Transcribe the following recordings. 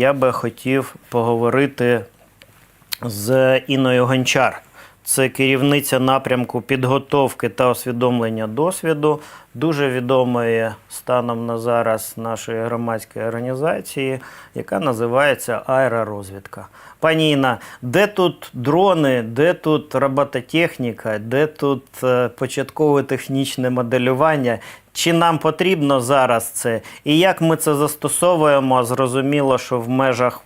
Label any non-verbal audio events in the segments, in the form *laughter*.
я би хотів поговорити з Іною Гончар. Це керівниця напрямку підготовки та освідомлення досвіду, дуже відомої станом на зараз нашої громадської організації, яка називається Аеророзвідка. Пані Інна, де тут дрони, де тут робототехніка, де тут е, початкове технічне моделювання? Чи нам потрібно зараз це? І як ми це застосовуємо? Зрозуміло, що в межах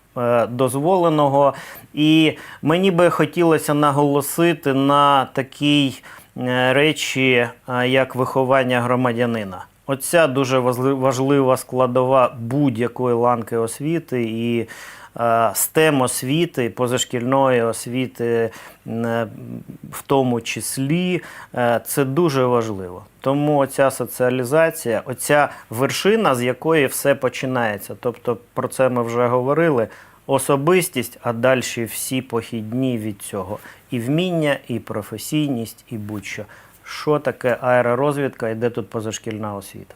дозволеного. І мені би хотілося наголосити на такій е, речі, е, як виховання громадянина. Оця дуже важлива складова будь-якої ланки освіти і е, STEM освіти, позашкільної освіти, е, в тому числі, е, це дуже важливо. Тому оця соціалізація, оця вершина, з якої все починається. Тобто про це ми вже говорили. Особистість, а далі всі похідні від цього. І вміння, і професійність, і будь-що. Що таке аеророзвідка і де тут позашкільна освіта?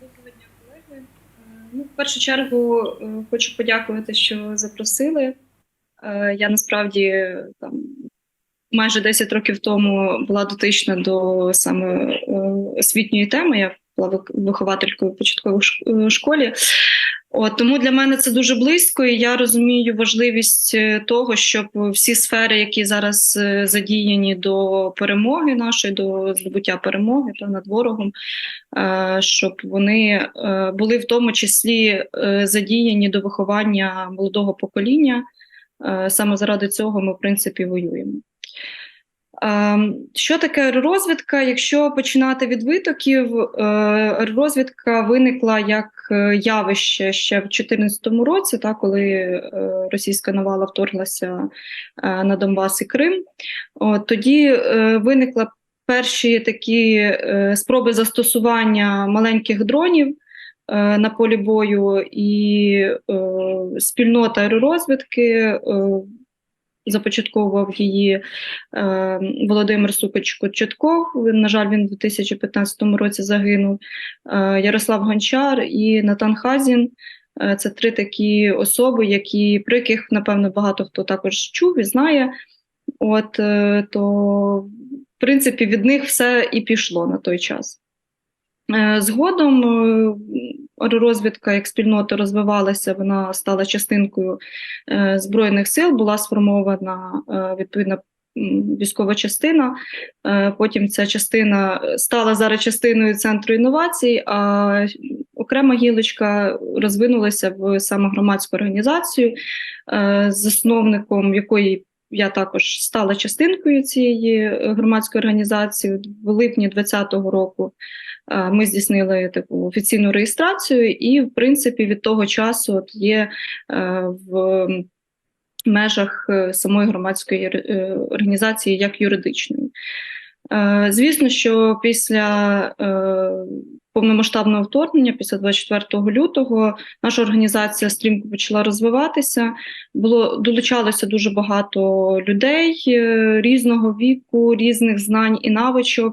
Доброго дня, колеги. Е, Ну, в першу чергу е, хочу подякувати, що запросили. Е, Я насправді там майже 10 років тому була дотична до саме освітньої теми. Я була вихователькою в початковій е, школі. От, тому для мене це дуже близько, і я розумію важливість е, того, щоб всі сфери, які зараз е, задіяні до перемоги нашої, до здобуття перемоги та над ворогом, щоб вони були в тому числі задіяні до виховання молодого покоління. Саме заради цього ми, в принципі, воюємо. Ем, Що таке розвідка? Якщо починати від витоків, е, розвідка виникла як е, явище ще в 2014 році, та, коли е, російська навала вторглася на Донбас і Крим. Тоді виникла перші такі спроби застосування маленьких дронів на полі бою, і е, спільнота аеророзвідки започатковував її е, Володимир Сукач Кочетков. Він, на жаль, він у 2015 році загинув. Е, Ярослав Гончар і Натан Хазін. Е, Це три такі особи, які про яких напевно багато хто також чув і знає. От е, то, в принципі, від них все і пішло на той час. Е, Згодом е, аеророзвідка як спільнота розвивалася, вона стала частинкою е, Збройних сил, була сформована відповідна військова частина. Потім ця частина стала зараз частиною центру інновацій, а окрема гілочка розвинулася в саме громадську організацію, засновником якої я також стала частинкою цієї е, громадської організації в липні 2020 року. е, Ми здійснили таку офіційну реєстрацію, і, в принципі, від того часу от є е, в межах самої громадської організації як юридичної. Звісно, що після повномасштабного вторгнення, після 24 лютого, наша організація стрімко почала розвиватися. Було долучалося дуже багато людей е, різного віку, різних знань і навичок.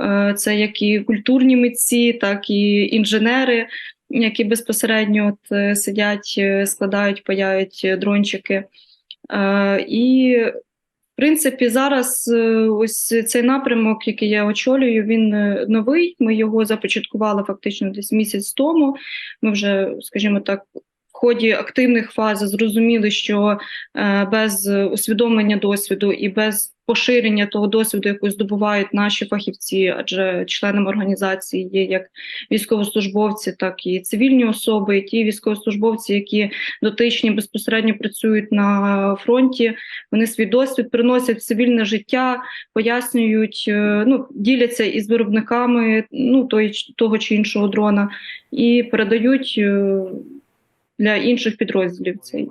Е, Це як і культурні митці, так і інженери, які безпосередньо от е, сидять, складають, паяють дрончики. І, принципі, зараз е, ось цей напрямок, який я очолюю, він е, новий. Ми його започаткували фактично десь місяць тому. Ми вже, скажімо так, ході активних фаз зрозуміли, що е, без усвідомлення досвіду і без поширення того досвіду, який здобувають наші фахівці, адже членами організації є як військовослужбовці, так і цивільні особи, і ті військовослужбовці, які дотичні безпосередньо працюють на фронті. Вони свій досвід приносять в цивільне життя, пояснюють, е, ну діляться із виробниками ну того чи іншого дрона і передають е, для інших підрозділів. Цей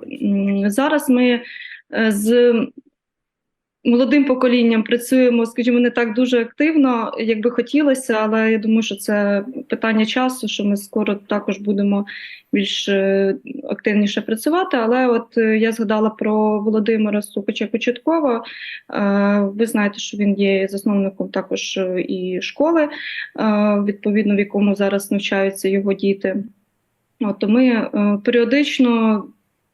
зараз ми е, з молодим поколінням працюємо, скажімо, не так дуже активно, як би хотілося, але я думаю, що це питання часу, що ми скоро також будемо більш е, активніше працювати. Але от е, я згадала про Володимира Сукача Початкова. Ви знаєте, що він є засновником також і школи, відповідно, в якому зараз навчаються його діти. От, ми е, періодично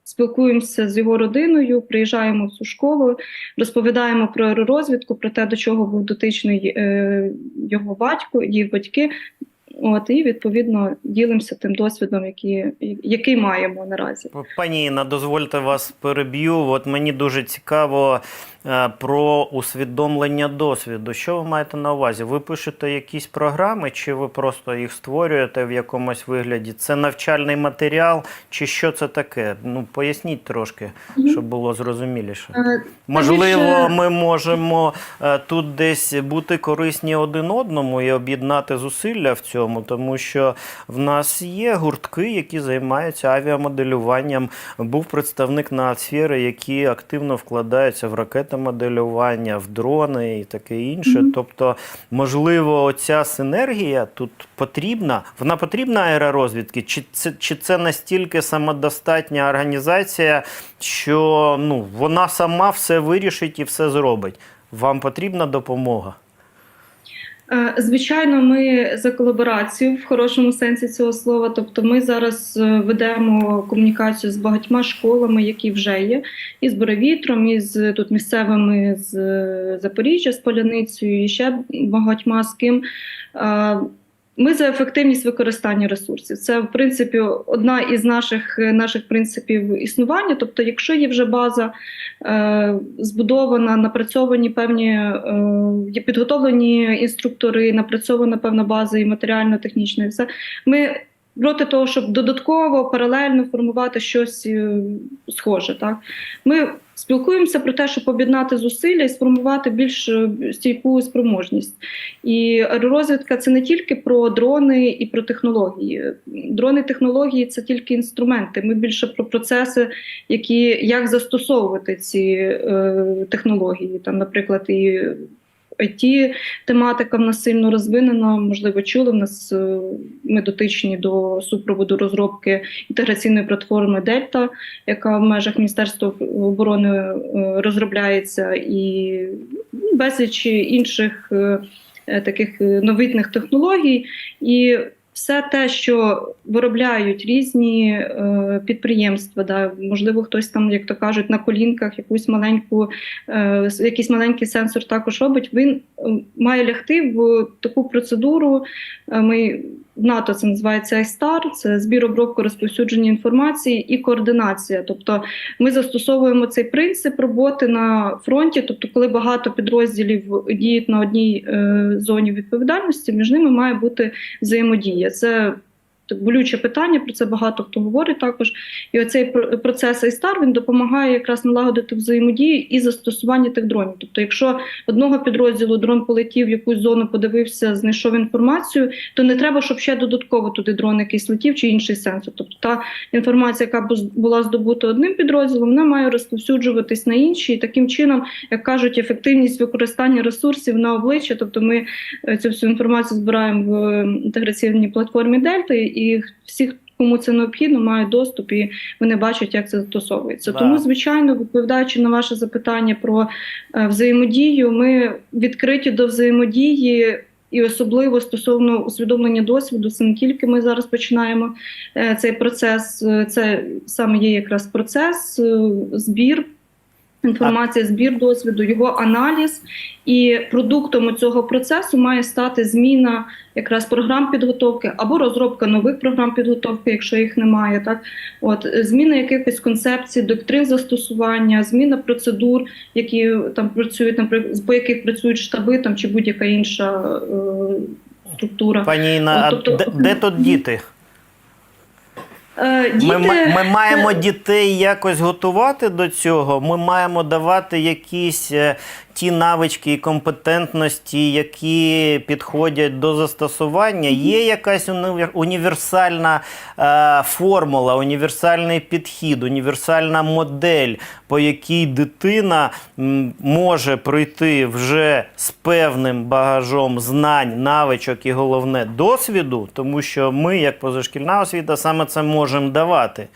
спілкуємося з його родиною, приїжджаємо в цю школу, розповідаємо про аеророзвідку, про те, до чого був дотичний е, його батько, її батьки. От, і відповідно ділимося тим досвідом, який, який маємо наразі. Пані Інна, дозвольте вас переб'ю. От мені дуже цікаво про усвідомлення досвіду. Що ви маєте на увазі? Ви пишете якісь програми, чи ви просто їх створюєте в якомусь вигляді? Це навчальний матеріал, чи що це таке? Ну поясніть трошки, щоб було зрозуміліше. Е, Можливо, ми можемо е, тут десь бути корисні один одному і об'єднати зусилля в цьому, тому що в нас є гуртки, які займаються авіамоделюванням. Був представник нацсфери, які активно вкладаються в ракетомоделювання, в дрони і таке інше. Мгм. Тобто, можливо, ця синергія тут потрібна. Вона потрібна аеророзвідки? Чи це, чи це настільки самодостатня організація, що ну, вона сама все вирішить і все зробить? Вам потрібна допомога? Е, Звичайно, ми за колаборацію в хорошому сенсі цього слова. Тобто, ми зараз е, ведемо комунікацію з багатьма школами, які вже є, і з Боровітром, і з тут місцевими з е, Запоріжжя, з Поляницею, і ще багатьма з ким. Ми за ефективність використання ресурсів. Це, в принципі, одна із наших, наших принципів існування. Тобто, якщо є вже база е, збудована, напрацьовані певні е, підготовлені інструктори, напрацьована певна база і матеріально-технічна, і все. Ми проти того, щоб додатково паралельно формувати щось е, схоже. Так? Ми спілкуємося про те, щоб об'єднати зусилля і сформувати більш е, стійку спроможність. І аеророзвідка це не тільки про дрони і про технології. Дрони технології це тільки інструменти. Ми більше про процеси, які як застосовувати ці е, технології. Там, наприклад, і it тематика в нас сильно розвинена. Можливо, чули в нас е, ми дотичні до супроводу розробки інтеграційної платформи Дельта, яка в межах Міністерства оборони е, розробляється, і безліч інших е, таких новітних технологій. І все те, що виробляють різні е, підприємства, да, можливо, хтось там, як то кажуть, на колінках якусь маленьку, е, якийсь маленький сенсор також робить. Він е, має лягти в таку процедуру. Е, ми НАТО це називається ISTAR, це збір обробку розповсюдження інформації і координація. Тобто ми застосовуємо цей принцип роботи на фронті. Тобто, коли багато підрозділів діють на одній е, зоні відповідальності, між ними має бути взаємодія. Це болюче питання, про це багато хто говорить також. І оцей пр- процес ISTAR, він допомагає якраз налагодити взаємодію і застосування тих дронів. Тобто, якщо одного підрозділу дрон полетів, в якусь зону подивився, знайшов інформацію, то не треба, щоб ще додатково туди дрон якийсь летів чи інший сенсор. Тобто та інформація, яка бу- була здобута одним підрозділом, вона має розповсюджуватись на інші. І таким чином, як кажуть, ефективність використання ресурсів на обличчя. Тобто, ми е, цю всю інформацію збираємо в інтеграційній платформі Дельта, і всі, кому це необхідно, мають доступ і вони бачать, як це застосовується. Да. Тому, звичайно, відповідаючи на ваше запитання про е, взаємодію, ми відкриті до взаємодії. І особливо стосовно усвідомлення досвіду, це не тільки ми зараз починаємо е, цей процес, е, це саме є якраз процес, е, збір інформація, збір досвіду, його аналіз. І продуктом цього процесу має стати зміна якраз програм підготовки або розробка нових програм підготовки, якщо їх немає. Так, от зміна якихось концепцій, доктрин застосування, зміна процедур, які там працюють, наприклад, по яких працюють штаби там чи будь-яка інша е, структура. Пані Інна, тобто- де, де тут діти? Е, діти, Ми, ми маємо дітей якось готувати до цього. Ми маємо давати якісь е, ті навички і компетентності, які підходять до застосування. Є якась універ- універсальна е, формула, універсальний підхід, універсальна модель, по якій дитина може прийти вже з певним багажом знань, навичок і головне досвіду, тому що ми, як позашкільна освіта, саме це можемо давати.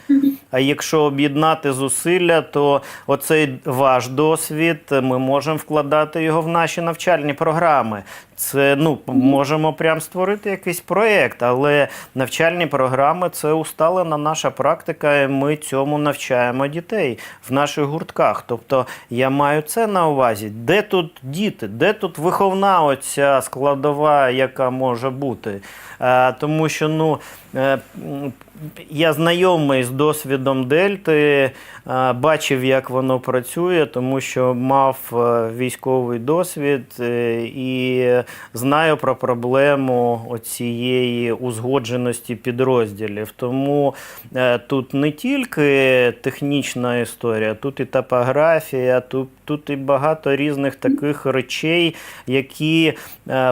А якщо об'єднати зусилля, то оцей ваш досвід ми можемо вкладати його в наші навчальні програми. це ну можемо прям створити якийсь проєкт, але навчальні програми це усталена наша практика, і ми цьому навчаємо дітей в наших гуртках. Тобто я маю це на увазі. Де тут діти, де тут виховна оця складова, яка може бути? Е, тому що ну. Я знайомий з досвідом Дельти, е, бачив, як воно працює, тому що мав е, військовий досвід е, і знаю про проблему оцієї узгодженості підрозділів. Тому тут не тільки технічна історія, тут і топографія, тут, тут і багато різних таких речей, які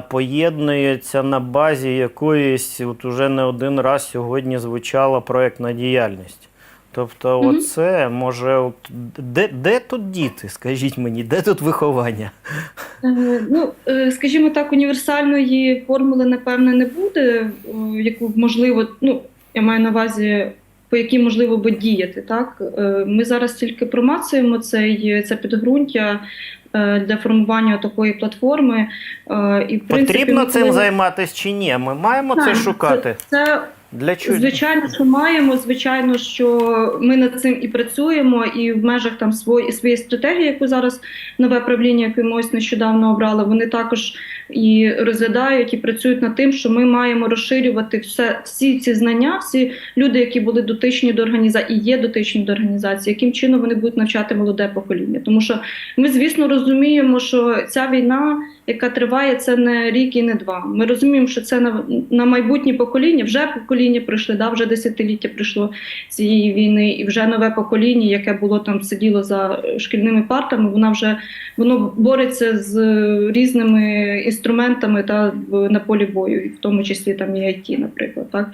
поєднуються на базі якоїсь, от уже не один раз сьогодні звучала проєктна діяльність. Тобто, Мгм. оце може, от, де, де тут діти? Скажіть мені, де тут виховання? Е, Ну, е, скажімо так, універсальної формули, напевне, не буде, е, яку можливо, ну, я маю на увазі, по якій можливо би діяти. Так? Ми зараз тільки промацуємо цей, це підґрунтя для формування такої платформи. І, в принципі, Потрібно цим займатися чи ні? Ми маємо це шукати. Це, це Для чого? Звичайно, що маємо. Звичайно, що ми над цим і працюємо, і в межах там свої своєї стратегії, яку зараз нове правління, яке ми ось нещодавно обрали, вони також і розглядають і працюють над тим, що ми маємо розширювати все всі ці знання, всі люди, які були дотичні до організації, і є дотичні до організації, яким чином вони будуть навчати молоде покоління. Тому що ми, звісно, розуміємо, що ця війна, яка триває, це не рік і не два. Ми розуміємо, що це на, на майбутнє покоління, вже покоління пройшли, да, вже десятиліття пройшло цієї війни, і вже нове покоління, яке було там сиділо за шкільними партами, вона вже воно бореться з різними та в на полі бою, в тому числі там і IT, наприклад, так.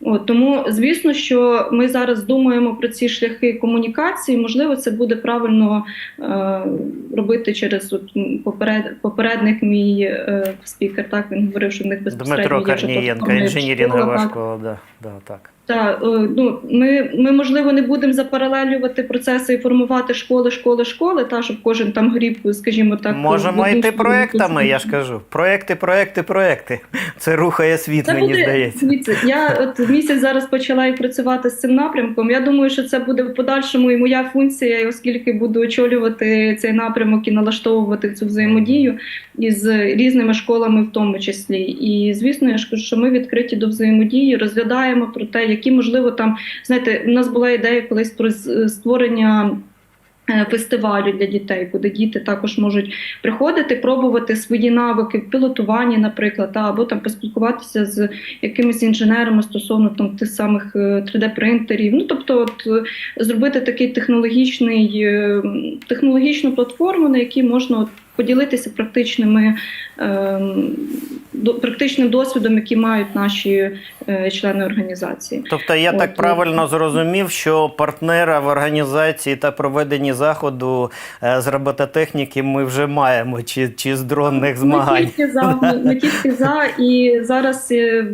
От, тому, звісно, що ми зараз думаємо про ці шляхи комунікації. Можливо, це буде правильно е, робити через от, поперед, попередник мій е, спікер. Так він говорив, що в них безпосередньо Дмитро Корнієнко, школа, так. Да, да, так. Так, е, ну ми, ми можливо не будемо запаралелювати процеси і формувати школи, школи, школи, та щоб кожен там гріб, скажімо так, Можемо йти проектами, я ж кажу. Проекти, проекти, проекти. Це рухає світ, Це мені буде, здається. я от місяць зараз почала і працювати з цим напрямком. Я думаю, що це буде в подальшому і моя функція, і оскільки буду очолювати цей напрямок і налаштовувати цю взаємодію із різними школами, в тому числі. І звісно, я ж кажу, що ми відкриті до взаємодії, розглядаємо про те, які можливо там знаєте, у нас була ідея колись про створення. е, Фестивалю для дітей, куди діти також можуть приходити, пробувати свої навики в пілотуванні, наприклад, або там поспілкуватися з якимись інженерами стосовно там тих самих 3D-принтерів. Ну тобто, от е, зробити такий технологічний е, технологічну платформу, на якій можна от, поділитися практичними ем, практичним досвідом, який мають наші е, члени організації. Тобто я так правильно зрозумів, що партнера в організації та проведенні заходу е, з робототехніки ми вже маємо, чи, чи з дронних Ми змагань. тільки за, ми, ми *laughs* тільки за, і зараз е,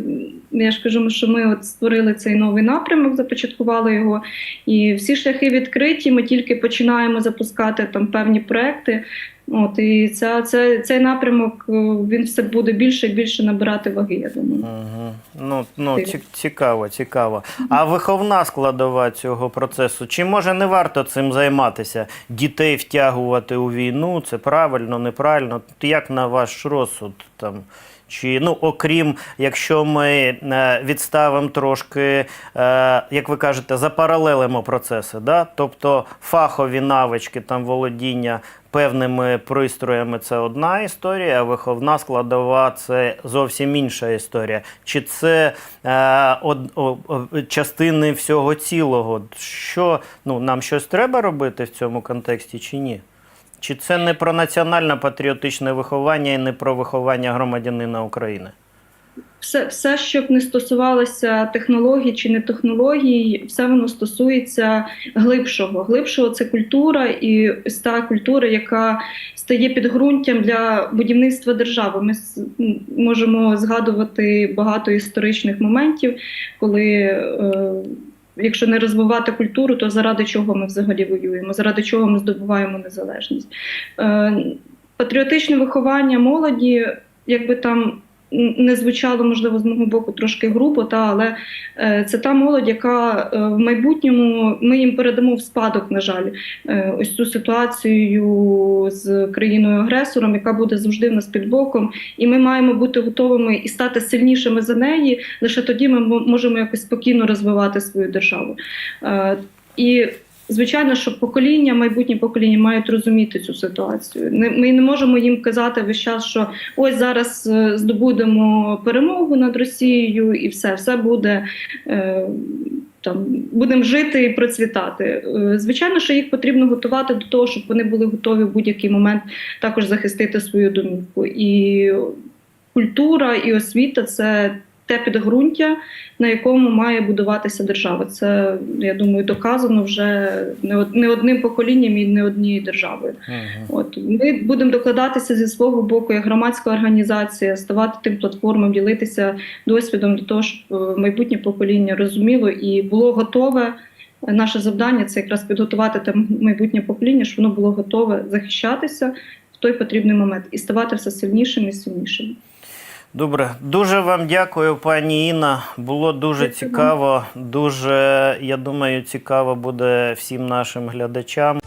я ж кажу, що ми от створили цей новий напрямок, започаткували його, і всі шляхи відкриті. Ми тільки починаємо запускати там певні проекти. От і ця, це, цей напрямок е, він все буде більше і більше набирати ваги. Я думаю. Угу. Ну, ну, цікаво, цікаво. А виховна складова цього процесу, чи може не варто цим займатися? Дітей втягувати у війну, це правильно, неправильно? Як на ваш розсуд там? Чи ну, окрім, якщо ми е, відставимо трошки, е, як ви кажете, запаралелимо процеси, да? тобто фахові навички там володіння певними пристроями це одна історія, а виховна складова це зовсім інша історія. Чи це е, од, о, о, частини всього цілого? Що ну, нам щось треба робити в цьому контексті, чи ні? Чи це не про національно-патріотичне виховання і не про виховання громадянина України? все, все, що б не стосувалося технологій чи не технологій, все воно стосується глибшого. Глибшого це культура і та культура, яка стає підґрунтям для будівництва держави. Ми можемо згадувати багато історичних моментів, коли. Е, Якщо не розвивати культуру, то заради чого ми взагалі воюємо? Заради чого ми здобуваємо незалежність? Е, патріотичне виховання молоді якби там не звучало, можливо, з мого боку трошки грубо, та, але е, це та молодь, яка е, в майбутньому ми їм передамо в спадок, на жаль, е, ось цю ситуацію з країною-агресором, яка буде завжди в нас під боком, і ми маємо бути готовими і стати сильнішими за неї. Лише тоді ми можемо якось спокійно розвивати свою державу. І Звичайно, що покоління, майбутні покоління мають розуміти цю ситуацію. Ми не можемо їм казати весь час, що ось зараз е, здобудемо перемогу над Росією, і все, все буде е, там, будемо жити і процвітати. Е, Звичайно, що їх потрібно готувати до того, щоб вони були готові в будь-який момент також захистити свою домівку. І культура і освіта це те підґрунтя, на якому має будуватися держава. Це я думаю, доказано вже не одним поколінням і не однією державою. От ми будемо докладатися зі свого боку як громадська організація, ставати тим платформам, ділитися досвідом для того, щоб е, майбутнє покоління розуміло і було готове. Наше завдання це якраз підготувати те майбутнє покоління, щоб воно було готове захищатися в той потрібний момент і ставати все сильнішим і сильнішим. Добре, дуже вам дякую, пані Інна. Було дуже Дякую цікаво. Дуже, я думаю, цікаво буде всім нашим глядачам.